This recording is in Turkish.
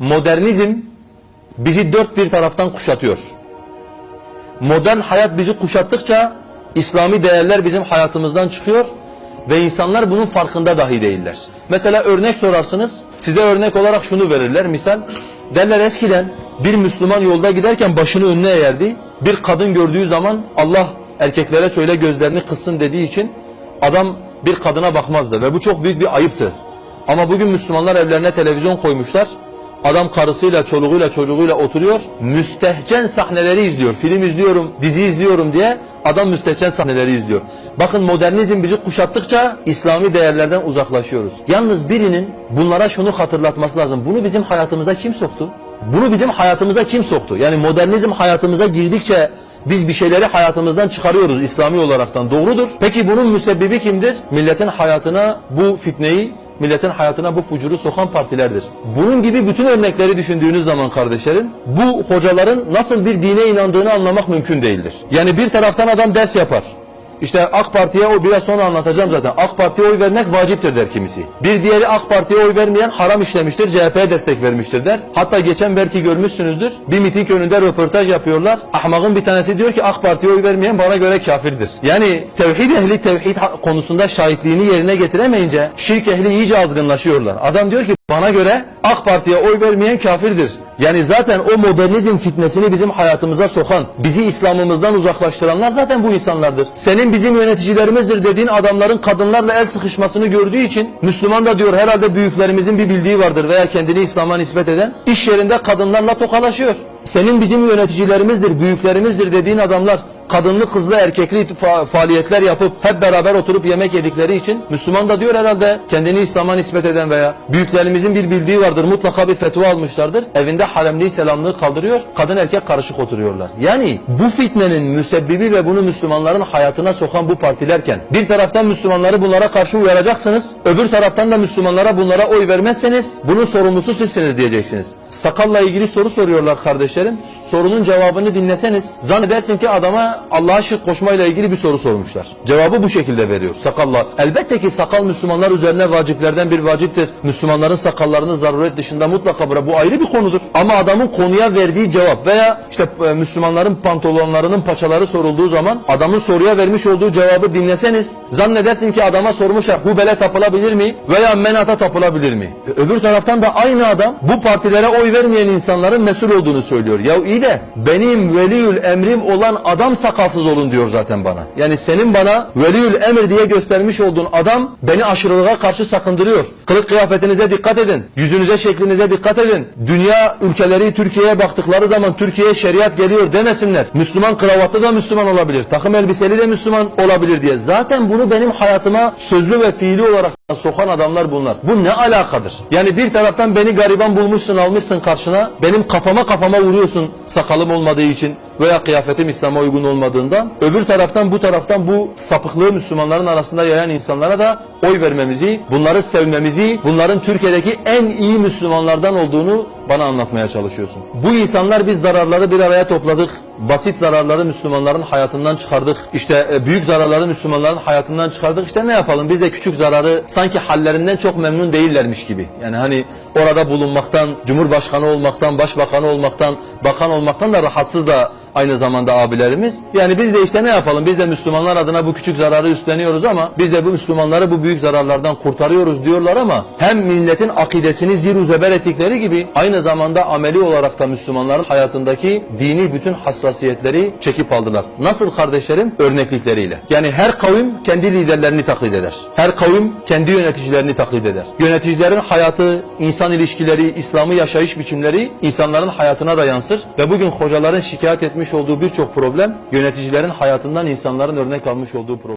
Modernizm bizi dört bir taraftan kuşatıyor. Modern hayat bizi kuşattıkça İslami değerler bizim hayatımızdan çıkıyor ve insanlar bunun farkında dahi değiller. Mesela örnek sorarsınız, size örnek olarak şunu verirler. Misal derler eskiden bir Müslüman yolda giderken başını önüne eğerdi. Bir kadın gördüğü zaman Allah erkeklere söyle gözlerini kıssın dediği için adam bir kadına bakmazdı ve bu çok büyük bir ayıptı. Ama bugün Müslümanlar evlerine televizyon koymuşlar. Adam karısıyla, çoluğuyla, çocuğuyla oturuyor. Müstehcen sahneleri izliyor. Film izliyorum, dizi izliyorum diye adam müstehcen sahneleri izliyor. Bakın modernizm bizi kuşattıkça İslami değerlerden uzaklaşıyoruz. Yalnız birinin bunlara şunu hatırlatması lazım. Bunu bizim hayatımıza kim soktu? Bunu bizim hayatımıza kim soktu? Yani modernizm hayatımıza girdikçe biz bir şeyleri hayatımızdan çıkarıyoruz İslami olaraktan. Doğrudur. Peki bunun müsebbibi kimdir? Milletin hayatına bu fitneyi milletin hayatına bu fucuru sokan partilerdir. Bunun gibi bütün örnekleri düşündüğünüz zaman kardeşlerim, bu hocaların nasıl bir dine inandığını anlamak mümkün değildir. Yani bir taraftan adam ders yapar. İşte AK Parti'ye o biraz sonra anlatacağım zaten. AK Parti'ye oy vermek vaciptir der kimisi. Bir diğeri AK Parti'ye oy vermeyen haram işlemiştir, CHP'ye destek vermiştir der. Hatta geçen belki görmüşsünüzdür. Bir miting önünde röportaj yapıyorlar. Ahmakın bir tanesi diyor ki AK Parti'ye oy vermeyen bana göre kafirdir. Yani tevhid ehli tevhid konusunda şahitliğini yerine getiremeyince şirk ehli iyice azgınlaşıyorlar. Adam diyor ki bana göre AK Parti'ye oy vermeyen kafirdir. Yani zaten o modernizm fitnesini bizim hayatımıza sokan, bizi İslam'ımızdan uzaklaştıranlar zaten bu insanlardır. Senin bizim yöneticilerimizdir dediğin adamların kadınlarla el sıkışmasını gördüğü için Müslüman da diyor herhalde büyüklerimizin bir bildiği vardır veya kendini İslam'a nispet eden iş yerinde kadınlarla tokalaşıyor. Senin bizim yöneticilerimizdir, büyüklerimizdir dediğin adamlar kadınlı kızlı erkekli fa- faaliyetler yapıp hep beraber oturup yemek yedikleri için Müslüman da diyor herhalde kendini İslam'a nispet eden veya büyüklerimizin bir bildiği vardır mutlaka bir fetva almışlardır. Evinde haremliği selamlığı kaldırıyor. Kadın erkek karışık oturuyorlar. Yani bu fitnenin müsebbibi ve bunu Müslümanların hayatına sokan bu partilerken bir taraftan Müslümanları bunlara karşı uyaracaksınız. Öbür taraftan da Müslümanlara bunlara oy vermezseniz bunun sorumlusu sizsiniz diyeceksiniz. Sakalla ilgili soru soruyorlar kardeşlerim. Sorunun cevabını dinleseniz zannedersin ki adama Allah'a şirk koşmayla ilgili bir soru sormuşlar. Cevabı bu şekilde veriyor. Sakalla. Elbette ki sakal Müslümanlar üzerine vaciplerden bir vaciptir. Müslümanların sakallarını zaruret dışında mutlaka bırak. Bu ayrı bir konudur. Ama adamın konuya verdiği cevap veya işte e, Müslümanların pantolonlarının paçaları sorulduğu zaman adamın soruya vermiş olduğu cevabı dinleseniz zannedersin ki adama sormuşlar hubele tapılabilir mi veya menata tapılabilir mi? E, Öbür taraftan da aynı adam bu partilere oy vermeyen insanların mesul olduğunu söylüyor. Ya iyi de benim veliyül emrim olan adam sakalsız olun diyor zaten bana. Yani senin bana veliyül emir diye göstermiş olduğun adam beni aşırılığa karşı sakındırıyor. Kılık kıyafetinize dikkat edin. Yüzünüze şeklinize dikkat edin. Dünya ülkeleri Türkiye'ye baktıkları zaman Türkiye'ye şeriat geliyor demesinler. Müslüman kravatlı da Müslüman olabilir. Takım elbiseli de Müslüman olabilir diye. Zaten bunu benim hayatıma sözlü ve fiili olarak sokan adamlar bunlar. Bu ne alakadır? Yani bir taraftan beni gariban bulmuşsun almışsın karşına. Benim kafama kafama vuruyorsun sakalım olmadığı için veya kıyafetim İslam'a uygun olmadığından. Öbür taraftan bu taraftan bu sapıklığı Müslümanların arasında yayan insanlara da oy vermemizi, bunları sevmemizi, bunların Türkiye'deki en iyi Müslümanlardan olduğunu bana anlatmaya çalışıyorsun. Bu insanlar biz zararları bir araya topladık. Basit zararları Müslümanların hayatından çıkardık. İşte e, büyük zararları Müslümanların hayatından çıkardık. İşte ne yapalım? Biz de küçük zararı sanki hallerinden çok memnun değillermiş gibi. Yani hani orada bulunmaktan, cumhurbaşkanı olmaktan, başbakanı olmaktan, bakan olmaktan da rahatsız da aynı zamanda abilerimiz. Yani biz de işte ne yapalım? Biz de Müslümanlar adına bu küçük zararı üstleniyoruz ama biz de bu Müslümanları bu büyük zararlardan kurtarıyoruz diyorlar ama hem milletin akidesini ziru zeber ettikleri gibi aynı zamanda ameli olarak da Müslümanların hayatındaki dini bütün hassasiyetleri çekip aldılar. Nasıl kardeşlerim? Örneklikleriyle. Yani her kavim kendi liderlerini taklit eder. Her kavim kendi yöneticilerini taklit eder. Yöneticilerin hayatı, insan ilişkileri, İslam'ı yaşayış biçimleri insanların hayatına da yansır ve bugün hocaların şikayet etmiş olduğu birçok problem yöneticilerin hayatından insanların örnek almış olduğu problem.